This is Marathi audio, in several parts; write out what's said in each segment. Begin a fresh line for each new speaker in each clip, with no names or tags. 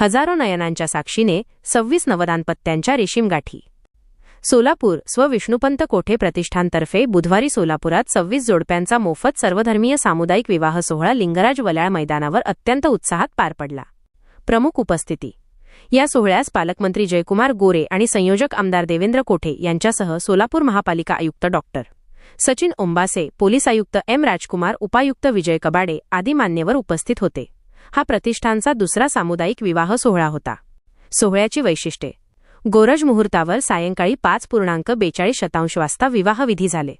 हजारो नयनांच्या साक्षीने सव्वीस नवदानपत्त्यांच्या रेशीमगाठी. सोलापूर स्वविष्णुपंत कोठे प्रतिष्ठानतर्फे बुधवारी सोलापुरात सव्वीस जोडप्यांचा मोफत सर्वधर्मीय सामुदायिक विवाह सोहळा लिंगराज वल्याळ मैदानावर अत्यंत उत्साहात पार पडला. प्रमुख उपस्थिती. या सोहळ्यास पालकमंत्री जयकुमार गोरे आणि संयोजक आमदार देवेंद्र कोठे यांच्यासह सोलापूर महापालिका आयुक्त डॉक्टर सचिन ओंबासे पोलीस आयुक्त एम राजकुमार उपायुक्त विजय कबाडे आदी मान्यवर उपस्थित होते. हा प्रतिष्ठानचा दुसरा सामुदायिक विवाह सोहळा होता. सोहळ्याची वैशिष्ट्ये. गोरज मुहूर्तावर सायंकाळी पाच पूर्णांक बेचाळीस शतांश वाजता विवाहविधी झाले.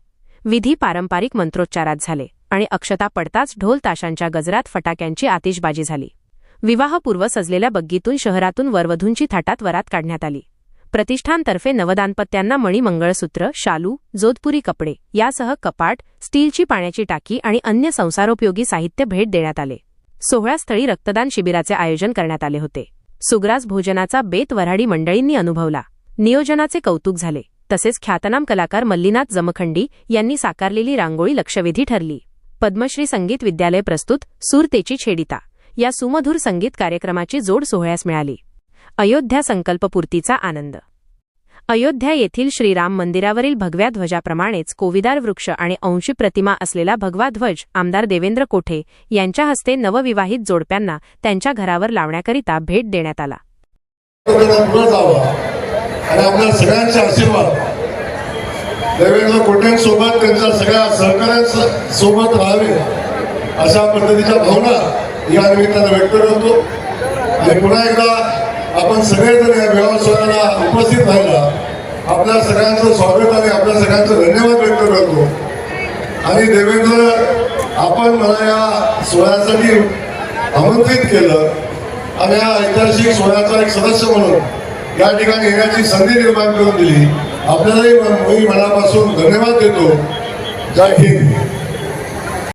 विधी पारंपरिक मंत्रोच्चारात झाले आणि अक्षता पडताच ढोल ताशांच्या गजरात फटाक्यांची आतिषबाजी झाली. विवाहपूर्व सजलेल्या बग्गीतून शहरातून वरवधूंची थाटात वरात काढण्यात आली. प्रतिष्ठानतर्फे नवदानपत्यांना मणी मंगळसूत्र शालू जोधपुरी कपडे यासह कपाट स्टीलची पाण्याची टाकी आणि अन्य संसारोपयोगी साहित्य भेट देण्यात आले. सोहळ्यास्थळी रक्तदान शिबिराचे आयोजन करण्यात आले होते. सुग्रास भोजनाचा बेत वऱ्हाडी मंडळींनी अनुभवला. नियोजनाचे कौतुक झाले. तसेच ख्यातनाम कलाकार मल्लीनाथ जमखंडी यांनी साकारलेली रांगोळी लक्षवेधी ठरली. पद्मश्री संगीत विद्यालय प्रस्तुत सूरतेची छेडिता. या सुमधुर संगीत कार्यक्रमाची जोड सोहळ्यास मिळाली. अयोध्या संकल्पपूर्तीचा आनंद. अयोध्या येथील श्रीराम मंदिरावरील भगव्या ध्वजाप्रमाणेच कोविदार वृक्ष आणि अंशी प्रतिमा असलेला भगवा ध्वज आमदार देवेंद्र कोठे यांच्या हस्ते नवविवाहित जोडप्यांना त्यांच्या घरावर लावण्याकरिता भेट देण्यात आला.
पुढे आशीर्वाद. देवेंद्र कोटेंसोबत त्यांच्या सगळ्या सहकाऱ्यांसोबत राहावे अशा पद्धतीच्या भावना या निमित्तानं व्यक्त करतो. आणि पुन्हा एकदा आपण सगळेजण या विवाह सोहळ्याला उपस्थित राहिला. आपल्या सगळ्यांचं स्वागत आणि आपल्या सगळ्यांचं धन्यवाद व्यक्त करतो. आणि देवेंद्र आपण मला या सोहळ्यासाठी आमंत्रित केलं आणि या ऐतिहासिक सोहळ्याचा एक सदस्य म्हणून या ठिकाणी येण्याची संधी निर्माण करून दिली. आपल्यालाही मी मनापासून धन्यवाद देतो. जय हिंद.